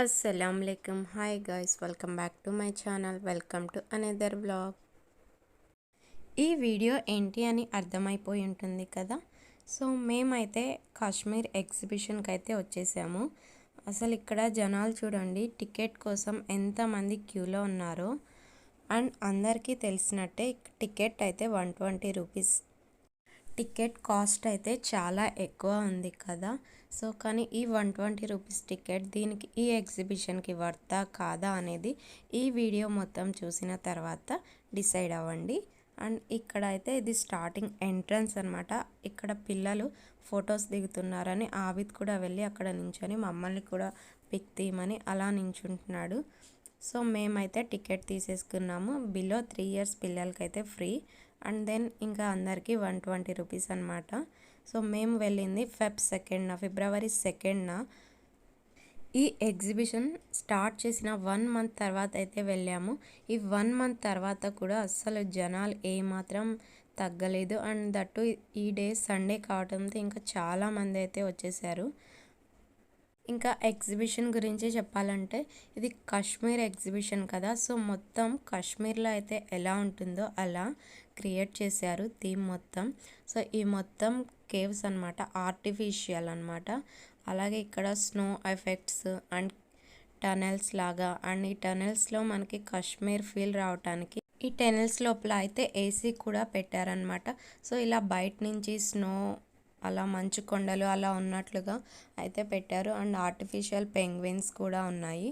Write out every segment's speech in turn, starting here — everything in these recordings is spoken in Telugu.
అస్సలం hi guys welcome back to my channel welcome to another blog ఈ వీడియో ఏంటి అని అర్థమైపోయి ఉంటుంది కదా? సో మేమైతే కాశ్మీర్ ఎగ్జిబిషన్కి అయితే వచ్చేసాము. అసలు ఇక్కడ జనాలు చూడండి టికెట్ కోసం ఎంతమంది క్యూలో ఉన్నారో. అండ్ అందరికీ తెలిసినట్టే టికెట్ అయితే one twenty rupees. Ticket cost అయితే చాలా ఎక్కువ ఉంది కదా? సో కానీ ఈ వన్ ట్వంటీ రూపీస్ టికెట్ దీనికి ఈ ఎగ్జిబిషన్కి వర్తా కాదా అనేది ఈ వీడియో మొత్తం చూసిన తర్వాత డిసైడ్ అవ్వండి. అండ్ ఇక్కడ అయితే ఇది స్టార్టింగ్ ఎంట్రన్స్ అనమాట ఇక్కడ పిల్లలు ఫొటోస్ దిగుతున్నారని ఆవిద్ కూడా వెళ్ళి అక్కడ నించొని మమ్మల్ని కూడా పిక్ తీయమని అలా నించుంటున్నాడు. సో మేమైతే టికెట్ తీసేసుకున్నాము. బిలో త్రీ ఇయర్స్ పిల్లలకైతే ఫ్రీ. అండ్ దెన్ ఇంకా అందరికీ వన్ ట్వంటీ రూపీస్ అనమాట సో మేము వెళ్ళింది ఫెబ్ సెకండ్న ఫిబ్రవరి సెకండ్న. ఈ ఎగ్జిబిషన్ స్టార్ట్ చేసిన వన్ మంత్ తర్వాత అయితే వెళ్ళాము. ఈ వన్ మంత్ తర్వాత కూడా అస్సలు జనాలు ఏమాత్రం తగ్గలేదు. అండ్ దట్టు ఈ డే సండే కావడంతో ఇంకా చాలామంది అయితే వచ్చేసారు. ఇంకా ఎగ్జిబిషన్ గురించి చెప్పాలంటే ఇది కాశ్మీర్ ఎగ్జిబిషన్ కదా. సో మొత్తం కాశ్మీర్లో అయితే ఎలా ఉంటుందో అలా క్రియేట్ చేశారు థీమ్ మొత్తం. సో ఈ మొత్తం కేవ్స్ అనమాట ఆర్టిఫిషియల్ అనమాట అలాగే ఇక్కడ స్నో ఎఫెక్ట్స్ అండ్ టనల్స్ లాగా అండ్ ఈ టనల్స్లో మనకి కాశ్మీర్ ఫీల్ రావటానికి ఈ టెనల్స్ లోపల అయితే ఏసీ కూడా పెట్టారనమాట సో ఇలా బయట నుంచి స్నో అలా మంచు కొండలు అలా ఉన్నట్లుగా అయితే పెట్టారు. అండ్ ఆర్టిఫిషియల్ పెంగ్విన్స్ కూడా ఉన్నాయి.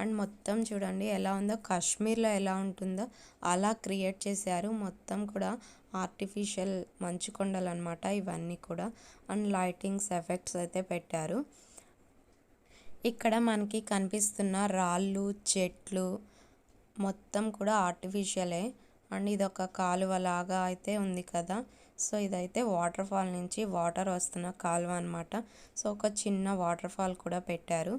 అండ్ మొత్తం చూడండి ఎలా ఉందో కాశ్మీర్లో ఎలా ఉంటుందో అలా క్రియేట్ చేశారు. మొత్తం కూడా ఆర్టిఫిషియల్ మంచు కొండలు అనమాట ఇవన్నీ కూడా. అండ్ లైటింగ్స్ ఎఫెక్ట్స్ అయితే పెట్టారు. ఇక్కడ మనకి కనిపిస్తున్న రాళ్ళు చెట్లు మొత్తం కూడా ఆర్టిఫిషియలే. అండ్ ఇది ఒక కాలువ లాగా అయితే ఉంది కదా. సో ఇదైతే వాటర్ ఫాల్ నుంచి వాటర్ వస్తున్న కాలువ అనమాట సో ఒక చిన్న వాటర్ ఫాల్ కూడా పెట్టారు.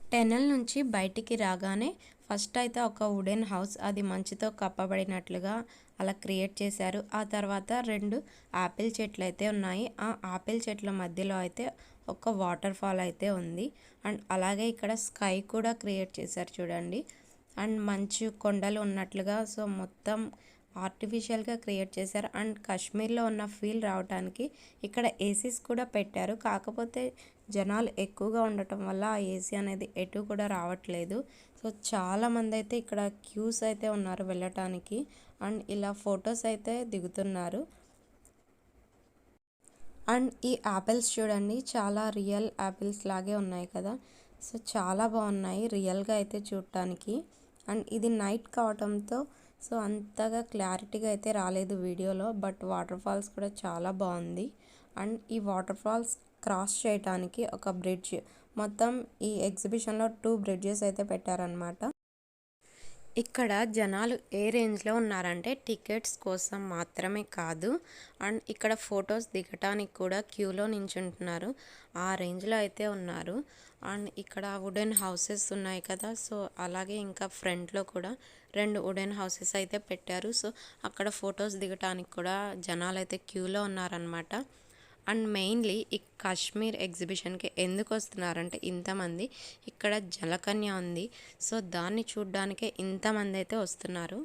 టెనల్ నుంచి బయటికి రాగానే ఫస్ట్ అయితే ఒక వుడెన్ హౌస్ అది మంచుతో కప్పబడినట్లుగా అలా క్రియేట్ చేశారు. ఆ తర్వాత రెండు ఆపిల్ చెట్లు అయితే ఉన్నాయి. ఆ ఆపిల్ చెట్ల మధ్యలో అయితే ఒక వాటర్ ఫాల్ అయితే ఉంది. అండ్ అలాగే ఇక్కడ స్కై కూడా క్రియేట్ చేశారు చూడండి. అండ్ మంచు కొండలు ఉన్నట్లుగా సో మొత్తం ఆర్టిఫిషియల్గా క్రియేట్ చేశారు. అండ్ కాశ్మీర్లో ఉన్న ఫీల్ రావడానికి ఇక్కడ ఏసీస్ కూడా పెట్టారు. కాకపోతే జనాలు ఎక్కువగా ఉండటం వల్ల ఆ ఏసీ అనేది ఎటు కూడా రావట్లేదు. సో చాలామంది అయితే ఇక్కడ క్యూస్ అయితే ఉన్నారు వెళ్ళటానికి. అండ్ ఇలా ఫొటోస్ అయితే దిగుతున్నారు. అండ్ ఈ యాపిల్స్ చూడండి చాలా రియల్ యాపిల్స్ లాగే ఉన్నాయి కదా. సో చాలా బాగున్నాయి రియల్గా అయితే చూడటానికి. అండ్ ఇది నైట్ కావటంతో సో అంతగా క్లారిటీగా అయితే రాలేదు వీడియోలో బట్ వాటర్ ఫాల్స్ కూడా చాలా బాగుంది. అండ్ ఈ వాటర్ ఫాల్స్ క్రాస్ చేయడానికి ఒక బ్రిడ్జ్ మొత్తం ఈ ఎగ్జిబిషన్లో టూ బ్రిడ్జెస్ అయితే పెట్టారనమాట ఇక్కడ జనాలు ఏ రేంజ్లో ఉన్నారంటే టికెట్స్ కోసం మాత్రమే కాదు అండ్ ఇక్కడ ఫొటోస్ దిగటానికి కూడా క్యూలో నించుంటున్నారు. ఆ రేంజ్లో అయితే ఉన్నారు. అండ్ ఇక్కడ వుడెన్ హౌసెస్ ఉన్నాయి కదా సో అలాగే ఇంకా ఫ్రంట్లో కూడా రెండు వుడెన్ హౌసెస్ అయితే పెట్టారు. సో అక్కడ ఫొటోస్ దిగటానికి కూడా జనాలు అయితే క్యూలో ఉన్నారనమాట అండ్ మెయిన్లీ ఈ కాశ్మీర్ ఎగ్జిబిషన్కి ఎందుకు వస్తున్నారంటే ఇంతమంది ఇక్కడ జలకన్య ఉంది. సో దాన్ని చూడ్డానికే ఇంతమంది అయితే వస్తున్నారు.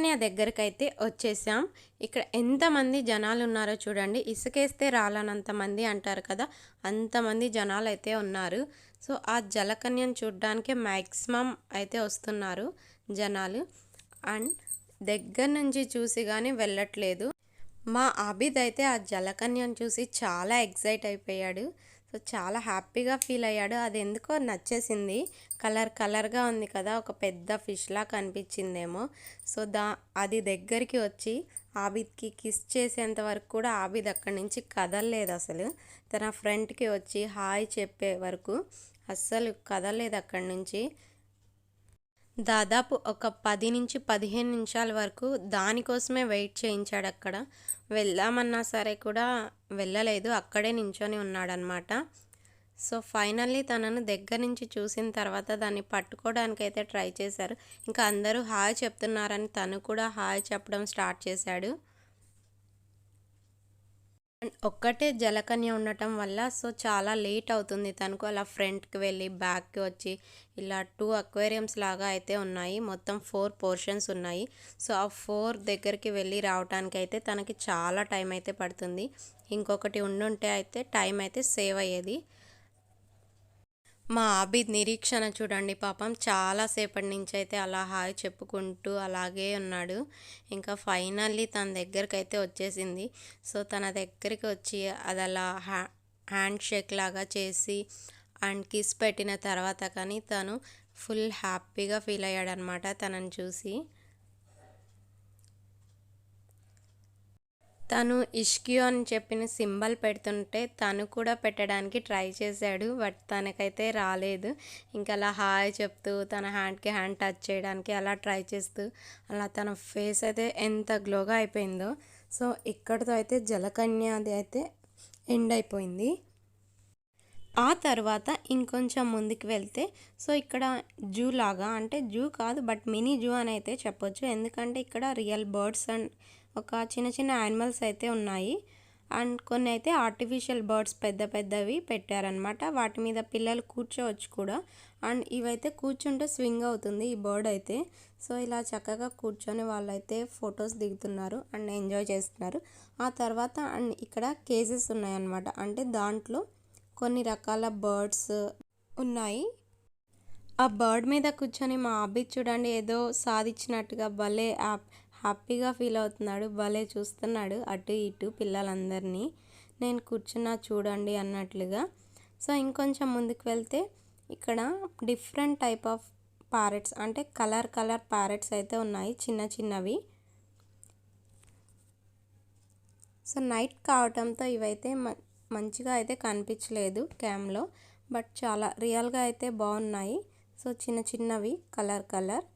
జలకన్య దగ్గరికి అయితే వచ్చేసాం. ఇక్కడ ఎంతమంది జనాలు ఉన్నారో చూడండి. ఇసుకేస్తే రాలనంత మంది అంటారు కదా. అంతమంది జనాలు అయితే ఉన్నారు. సో ఆ జలకన్యను చూడడానికి మ్యాక్సిమం అయితే వస్తున్నారు జనాలు. అండ్ దగ్గర నుంచి చూసి కానీ వెళ్ళట్లేదు. మా ఆబిద్ అయితే ఆ జలకన్యను చూసి చాలా ఎగ్జైట్ అయిపోయాడు. సో చాలా హ్యాపీగా ఫీల్ అయ్యాడు. అది ఎందుకో నచ్చేసింది. కలర్ కలర్గా ఉంది కదా ఒక పెద్ద ఫిష్లా కనిపించిందేమో. సో దా అది దగ్గరికి వచ్చి ఆబిద్కి కిస్ చేసేంత వరకు కూడా ఆబిద్ అక్కడి నుంచి కదలలేదు అసలు. తన ఫ్రెండ్కి వచ్చి హాయ్ చెప్పే వరకు అస్సలు కదలలేదు అక్కడి నుంచి. దాదాపు ఒక పది నుంచి పదిహేను నిమిషాల వరకు దానికోసమే వెయిట్ చేయించాడు అక్కడ. వెళ్దామన్నా సరే కూడా వెళ్ళలేదు. అక్కడే నించొని ఉన్నాడనమాట సో ఫైనల్లీ తనను దగ్గర నుంచి చూసిన తర్వాత దాన్ని పట్టుకోవడానికి అయితే ట్రై చేశారు. ఇంకా అందరూ హాయ్ చెప్తున్నారని తను కూడా హాయ్ చెప్పడం స్టార్ట్ చేశాడు. ఒక్కటే జలకన్య ఉండటం వల్ల సో చాలా లేట్ అవుతుంది తనకు. అలా ఫ్రంట్కి వెళ్ళి బ్యాక్కి వచ్చి ఇలా టూ అక్వేరియంస్ లాగా అయితే ఉన్నాయి. మొత్తం ఫోర్ పోర్షన్స్ ఉన్నాయి. సో ఆ ఫోర్ దగ్గరికి వెళ్ళి రావడానికి అయితే తనకి చాలా టైం అయితే పడుతుంది. ఇంకొకటి ఉండుంటే అయితే టైం అయితే సేవ్ అయ్యేది. మా ఆబిద్ నిరీక్షణ చూడండి పాపం చాలాసేపటి నుంచి అయితే అలా హాయ్ చెప్పుకుంటూ అలాగే ఉన్నాడు. ఇంకా ఫైనల్లీ తన దగ్గరికి అయితే వచ్చేసింది. సో తన దగ్గరికి వచ్చి అది అలా హ్యా హ్యాండ్ షేక్ లాగా చేసి అండ్ కిస్ పెట్టిన తర్వాత కానీ తను ఫుల్ హ్యాపీగా ఫీల్ అయ్యాడనమాట తనని చూసి. తను ఇష్కియో అని చెప్పిన సింబల్ పెడుతుంటే తను కూడా పెట్టడానికి ట్రై చేశాడు బట్ తనకైతే రాలేదు. ఇంకా అలా హాయ్ చెప్తూ తన హ్యాండ్కి హ్యాండ్ టచ్ చేయడానికి అలా ట్రై చేస్తూ అలా తన ఫేస్ అయితే ఎంత గ్లోగా అయిపోయిందో. సో ఇక్కడితో అయితే జలకన్య అది అయితే ఎండ్ అయిపోయింది. ఆ తర్వాత ఇంకొంచెం ముందుకు వెళ్తే సో ఇక్కడ జూ లాగా అంటే జూ కాదు బట్ మినీ జూ అని అయితే చెప్పొచ్చు. ఎందుకంటే ఇక్కడ రియల్ బర్డ్స్ అండ్ ఒక చిన్న చిన్న యానిమల్స్ అయితే ఉన్నాయి. అండ్ కొన్ని అయితే ఆర్టిఫిషియల్ బర్డ్స్ పెద్ద పెద్దవి పెట్టారనమాట వాటి మీద పిల్లలు కూర్చోవచ్చు కూడా. అండ్ ఇవైతే కూర్చుంటే స్వింగ్ అవుతుంది ఈ బర్డ్ అయితే. సో ఇలా చక్కగా కూర్చొని వాళ్ళైతే ఫొటోస్ దిగుతున్నారు అండ్ ఎంజాయ్ చేస్తున్నారు. ఆ తర్వాత అండ్ ఇక్కడ కేజెస్ ఉన్నాయన్నమాట. అంటే దాంట్లో కొన్ని రకాల బర్డ్స్ ఉన్నాయి. ఆ బర్డ్ మీద కూర్చొని మా అబ్బి చూడండి ఏదో సాధించినట్టుగా భలే హ్యాపీగా ఫీల్ అవుతున్నాడు. భలే చూస్తున్నాడు అటు ఇటు పిల్లలందరినీ. నేను కూర్చున్నా చూడండి అన్నట్లుగా. సో ఇంకొంచెం ముందుకు వెళ్తే ఇక్కడ డిఫరెంట్ టైప్ ఆఫ్ ప్యారెట్స్ అంటే కలర్ కలర్ ప్యారెట్స్ అయితే ఉన్నాయి చిన్న చిన్నవి. సో నైట్ కావటంతో ఇవైతే మంచిగా అయితే కనిపించలేదు క్యామ్లో బట్ చాలా రియల్గా అయితే బాగున్నాయి. సో చిన్న చిన్నవి కలర్ కలర్.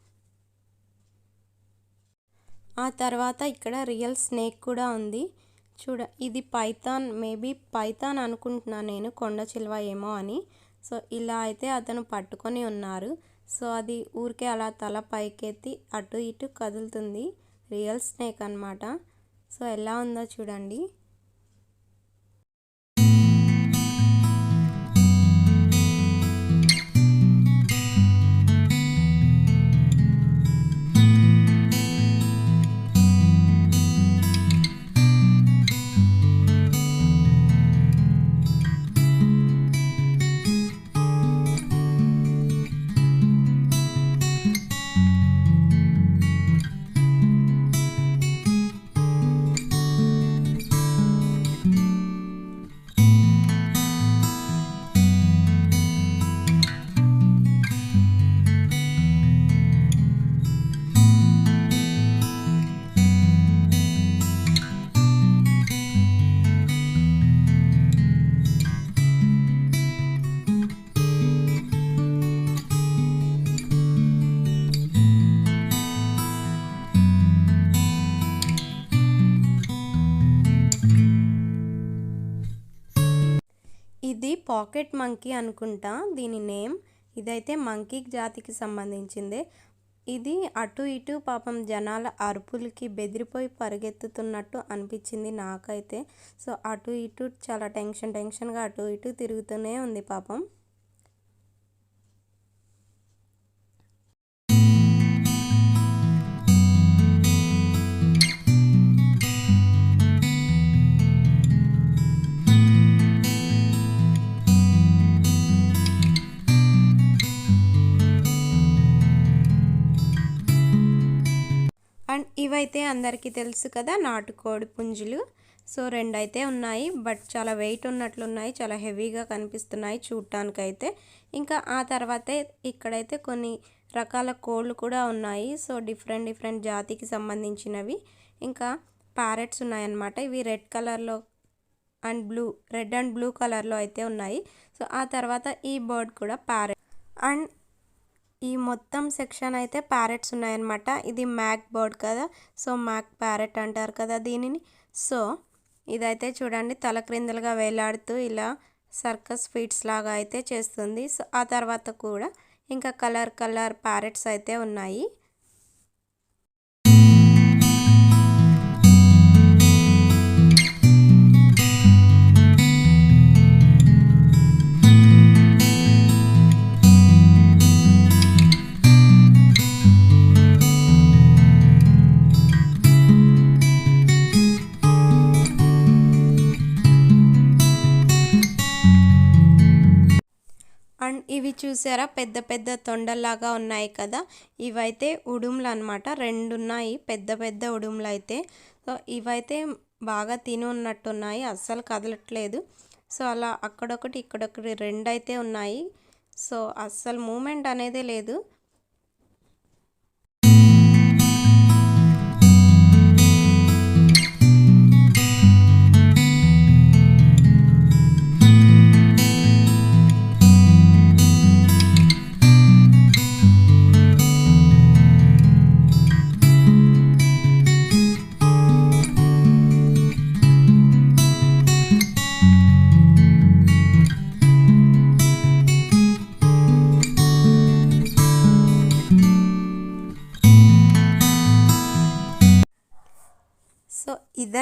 ఆ తర్వాత ఇక్కడ రియల్ స్నేక్ కూడా ఉంది. చూడ ఇది పైథాన్ మేబీ పైథాన్ అనుకుంటున్నాను నేను కొండ చిల్వ ఏమో అని. సో ఇలా అయితే అతను పట్టుకొని ఉన్నారు. సో అది ఊరికే అలా తల పైకెత్తి అటు ఇటు కదులుతుంది. రియల్ స్నేక్ అనమాట సో ఎలా ఉందో చూడండి. పాకెట్ మంకీ అనుకుంటా దీని నేమ్. ఇదైతే మంకీ జాతికి సంబంధించిందే. ఇది అటు ఇటు పాపం జనాల అరుపులకి బెదిరిపోయి పరిగెత్తుతున్నట్టు అనిపించింది నాకైతే. సో అటు ఇటు చాలా టెన్షన్ టెన్షన్గా అటు ఇటు తిరుగుతూనే ఉంది పాపం. అండ్ ఇవైతే అందరికీ తెలుసు కదా నాటుకోడి పుంజులు. సో రెండైతే ఉన్నాయి బట్ చాలా వెయిట్ ఉన్నట్లున్నాయి చాలా హెవీగా కనిపిస్తున్నాయి చూడటానికైతే ఇంకా ఆ తర్వాతే ఇక్కడైతే కొన్ని రకాల కోళ్ళు కూడా ఉన్నాయి. సో డిఫరెంట్ డిఫరెంట్ జాతికి సంబంధించినవి. ఇంకా ప్యారెట్స్ ఉన్నాయన్నమాట. ఇవి రెడ్ కలర్లో and blue red and blue కలర్లో అయితే ఉన్నాయి. సో ఆ తర్వాత ఈ బర్డ్ కూడా ప్యారెట్ అండ్ ఈ మొత్తం సెక్షన్ అయితే ప్యారెట్స్ ఉన్నాయన్నమాట. ఇది మ్యాక్ బర్డ్ కదా. సో మ్యాక్ ప్యారెట్ అంటారు కదా దీనిని. సో ఇదైతే చూడండి తల క్రిందలుగా వేలాడుతూ ఇలా సర్కస్ ఫీట్స్ లాగా అయితే చేస్తుంది. సో ఆ తర్వాత కూడా ఇంకా కలర్ కలర్ ప్యారెట్స్ అయితే ఉన్నాయి. చూసారా? పెద్ద పెద్ద తొండల్లాగా ఉన్నాయి కదా? ఇవైతే ఉడుములు అనమాట రెండు ఉన్నాయి పెద్ద పెద్ద ఉడుములు అయితే సో ఇవైతే బాగా తిని ఉన్నట్టున్నాయి అస్సలు కదలట్లేదు. సో అలా అక్కడొకటి ఇక్కడొకటి రెండు అయితే ఉన్నాయి. సో అస్సలు మూమెంట్ అనేదే లేదు.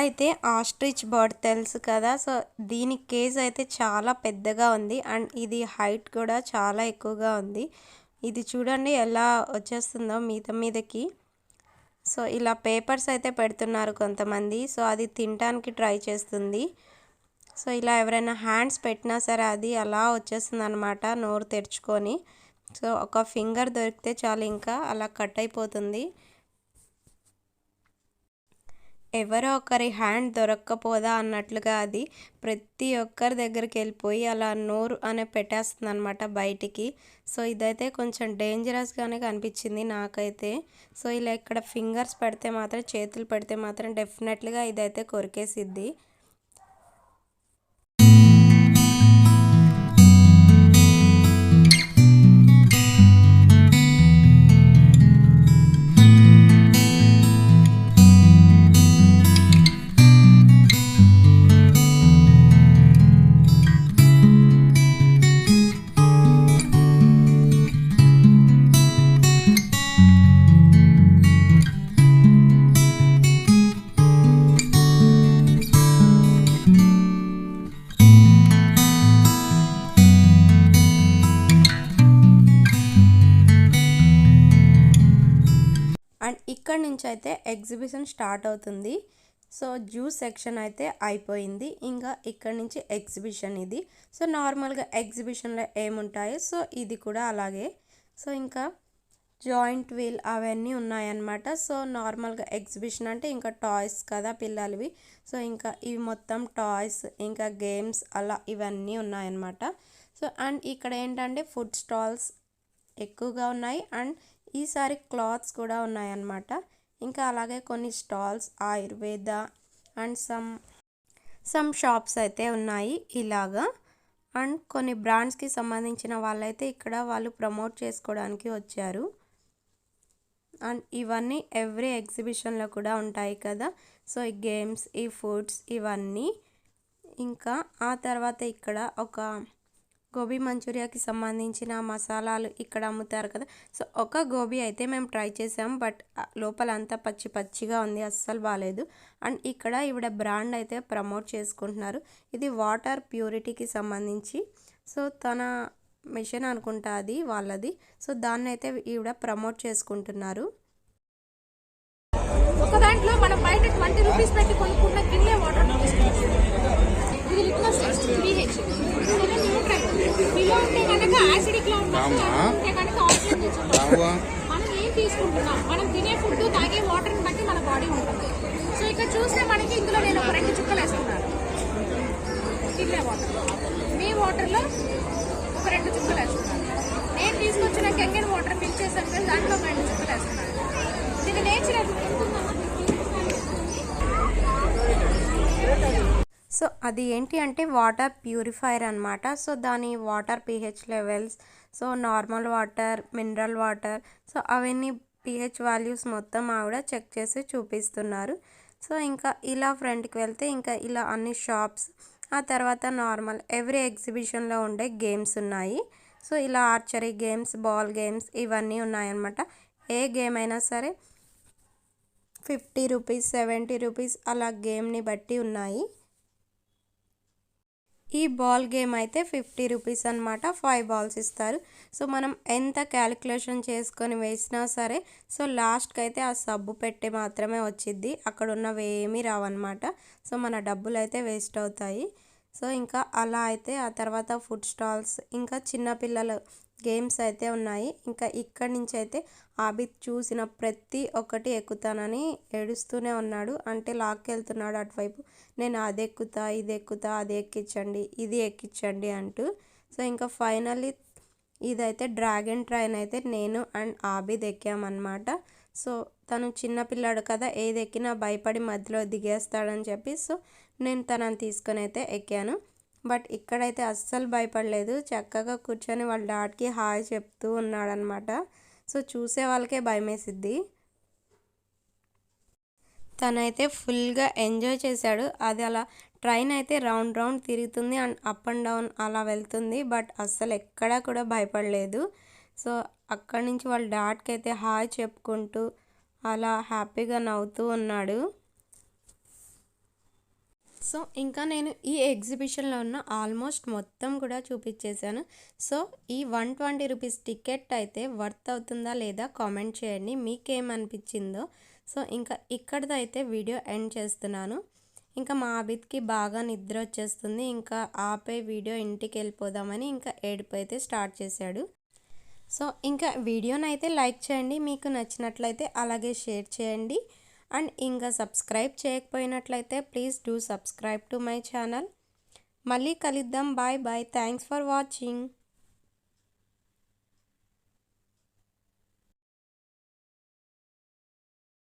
ఇదైతే ఆస్ట్రిచ్ బర్డ్ తెలుసు కదా. సో దీని కేజ్ అయితే చాలా పెద్దగా ఉంది. అండ్ ఇది హైట్ కూడా చాలా ఎక్కువగా ఉంది. ఇది చూడండి ఎలా వచ్చేస్తుందో మీద మీదకి. సో ఇలా పేపర్స్ అయితే పెడుతున్నారు కొంతమంది. సో అది తినడానికి ట్రై చేస్తుంది. సో ఇలా ఎవరైనా హ్యాండ్స్ పెట్టినా సరే అది అలా వచ్చేస్తుంది అనమాట నోరు తెరుచుకొని. సో ఒక ఫింగర్ దొరికితే చాలు ఇంకా అలా కట్ అయిపోతుంది. ఎవరో ఒకరి హ్యాండ్ దొరక్కపోదా అన్నట్లుగా అది ప్రతి ఒక్కరి దగ్గరికి వెళ్ళిపోయి అలా నోరు అనే పెట్టేస్తుంది అనమాట బయటికి. సో ఇదైతే కొంచెం డేంజరస్గానే కనిపించింది నాకైతే. సో ఇలా ఇక్కడ ఫింగర్స్ పెడితే మాత్రం చేతులు పెడితే మాత్రం డెఫినెట్లీగా ఇదైతే కొరికేసిద్ది. ఇక్కడ నుంచి అయితే ఎగ్జిబిషన్ స్టార్ట్ అవుతుంది. సో జ్యూస్ సెక్షన్ అయితే అయిపోయింది. ఇంకా ఇక్కడ నుంచి ఎగ్జిబిషన్ ఇది. సో నార్మల్గా ఎగ్జిబిషన్లో ఏముంటాయో సో ఇది కూడా అలాగే. సో ఇంకా జాయింట్ వీల్ అవన్నీ ఉన్నాయన్నమాట. సో నార్మల్గా ఎగ్జిబిషన్ అంటే ఇంకా టాయ్స్ కదా పిల్లలవి. సో ఇంకా ఇవి మొత్తం టాయ్స్ ఇంకా గేమ్స్ అలా ఇవన్నీ ఉన్నాయన్నమాట. సో అండ్ ఇక్కడ ఏంటంటే ఫుడ్ స్టాల్స్ ఎక్కువగా ఉన్నాయి. అండ్ ఈసారి క్లాత్స్ కూడా ఉన్నాయన్నమాట. ఇంకా అలాగే కొన్ని stalls Ayurveda and some some shops అయితే ఉన్నాయి ఇలాగా. అండ్ కొన్ని బ్రాండ్స్కి సంబంధించిన వాళ్ళైతే ఇక్కడ వాళ్ళు ప్రమోట్ చేసుకోవడానికి వచ్చారు. అండ్ ఇవన్నీ ఎవ్రీ ఎగ్జిబిషన్లో కూడా ఉంటాయి కదా. సో ఈ గేమ్స్ ఈ ఫుడ్స్ ఇవన్నీ. ఇంకా ఆ తర్వాత ఇక్కడ ఒక గోబీ మంచూరియాకి సంబంధించిన మసాలాలు ఇక్కడ అమ్ముతారు కదా. సో ఒక గోబీ అయితే మేము ట్రై చేసాం బట్ లోపల అంతా పచ్చి పచ్చిగా ఉంది అస్సలు బాగాలేదు అండ్ ఇక్కడ ఈవిడ బ్రాండ్ అయితే ప్రమోట్ చేసుకుంటున్నారు. ఇది వాటర్ ప్యూరిటీకి సంబంధించి. సో తన మిషన్ అనుకుంటా అది వాళ్ళది. సో దాన్ని అయితే ఈవిడ ప్రమోట్ చేసుకుంటున్నారు. ఒక దాంట్లో మనం బయట ట్వంటీ రూపీస్ పెట్టి కొనుక్కున్న గిన్నె వాటర్ ఇది లిక్విడ్ త్రీ హెచ్. మీలో ఉంటే కనుక యాసిడిక్లో? ఉంటే కనుక ఆక్సిజన్ మనం ఏం తీసుకుంటున్నాం? మనం తినే ఫుడ్ తాగే వాటర్ని బట్టి మన బాడీ ఉంటుంది. సో ఇక్కడ చూస్తే మనకి ఇందులో నేను ఒక రెండు చుక్కలు వాటర్ మీ వాటర్లో ఒక రెండు చుక్కలు నేను తీసుకొచ్చిన కెంగన్ వాటర్ మిక్స్ చేశాను కదా దాంట్లో ఒక రెండు చుక్కలు వేస్తున్నాను ఇది నేచర్ సో అది ఏంటి అంటే వాటర్ ప్యూరిఫైర్ అనమాట సో దాని water pH levels so normal water mineral water so అవన్నీ పిహెచ్ వాల్యూస్ మొత్తం ఆవిడ చెక్ చేసి చూపిస్తున్నారు. సో ఇంకా ఇలా ఫ్రంట్కి వెళ్తే ఇంకా ఇలా అన్ని షాప్స్ ఆ తర్వాత నార్మల్ ఎవ్రీ ఎగ్జిబిషన్లో ఉండే గేమ్స్ ఉన్నాయి. సో ఇలా ఆర్చరీ గేమ్స్ బాల్ గేమ్స్ ఇవన్నీ ఉన్నాయన్నమాట. ఏ గేమ్ అయినా సరే ఫిఫ్టీ రూపీస్ సెవెంటీ రూపీస్ అలా గేమ్ని బట్టి ఉన్నాయి. ఈ బాల్ గేమ్ అయితే ఫిఫ్టీ రూపీస్ అనమాట ఫైవ్ బాల్స్ ఇస్తారు. సో మనం ఎంత క్యాలిక్యులేషన్ చేసుకొని వేసినా సరే సో లాస్ట్కి అయితే ఆ సబ్బు పెట్టి మాత్రమే వచ్చిద్ది. అక్కడ ఉన్నవి ఏమీ రావన్నమాట. సో మన డబ్బులు అయితే వేస్ట్ అవుతాయి. సో ఇంకా అలా అయితే ఆ తర్వాత ఫుడ్ స్టాల్స్ ఇంకా చిన్నపిల్లలు గేమ్స్ అయితే ఉన్నాయి. ఇంకా ఇక్కడి నుంచి అయితే ఆబిద్ చూసిన ప్రతి ఒక్కటి ఎక్కుతానని ఏడుస్తూనే ఉన్నాడు. అంటే లాక్కెళ్తున్నాడు అటువైపు. నేను అది ఎక్కుతా ఇది ఎక్కుతా అది ఎక్కించండి ఇది ఎక్కించండి అంటూ. సో ఇంకా ఫైనల్లీ ఇదైతే డ్రాగన్ ట్రైన్ అయితే నేను అండ్ ఆబిద్ ఎక్కామన్నమాట. సో తను చిన్నపిల్లాడు కదా ఏది ఎక్కినా భయపడి మధ్యలో దిగేస్తాడని చెప్పి. సో నేను తనని తీసుకొని అయితే ఎక్కాను. బట్ ఇక్కడైతే అస్సలు భయపడలేదు. చక్కగా కూర్చొని వాళ్ళ డాడ్కి హాయ్ చెప్తూ ఉన్నాడనమాట సో చూసే వాళ్ళకే భయమేసిద్ది. తనైతే ఫుల్గా ఎంజాయ్ చేశాడు. అది అలా ట్రైన్ అయితే రౌండ్ రౌండ్ తిరుగుతుంది అండ్ అప్ అండ్ డౌన్ అలా వెళ్తుంది. బట్ అస్సలు ఎక్కడా కూడా భయపడలేదు. సో అక్కడి నుంచి వాళ్ళ డాడ్కి అయితే హాయ్ చెప్పుకుంటూ అలా హ్యాపీగా నవ్వుతూ ఉన్నాడు. సో ఇంకా నేను ఈ ఎగ్జిబిషన్లో ఉన్న ఆల్మోస్ట్ మొత్తం కూడా చూపించేశాను. సో ఈ వన్ ట్వంటీ రూపీస్ టికెట్ అయితే వర్త్ అవుతుందా లేదా కామెంట్ చేయండి. మీకేమనిపించిందో. సో ఇంకా ఇక్కడితో అయితే వీడియో ఎండ్ చేస్తున్నాను. ఇంకా మా అభిత్కి బాగా నిద్ర వచ్చేస్తుంది. ఇంకా ఆపే వీడియో ఇంటికి వెళ్ళిపోదామని ఇంకా ఏడుపు అయితే స్టార్ట్ చేశాడు. సో ఇంకా వీడియోని అయితే లైక్ చేయండి. మీకు నచ్చినట్లయితే అలాగే షేర్ చేయండి. అండ్ ఇంకా subscribe చేయకపోయినట్లయితే please do subscribe to my channel. మళ్ళీ కలుద్దాం. Bye bye. Thanks for watching.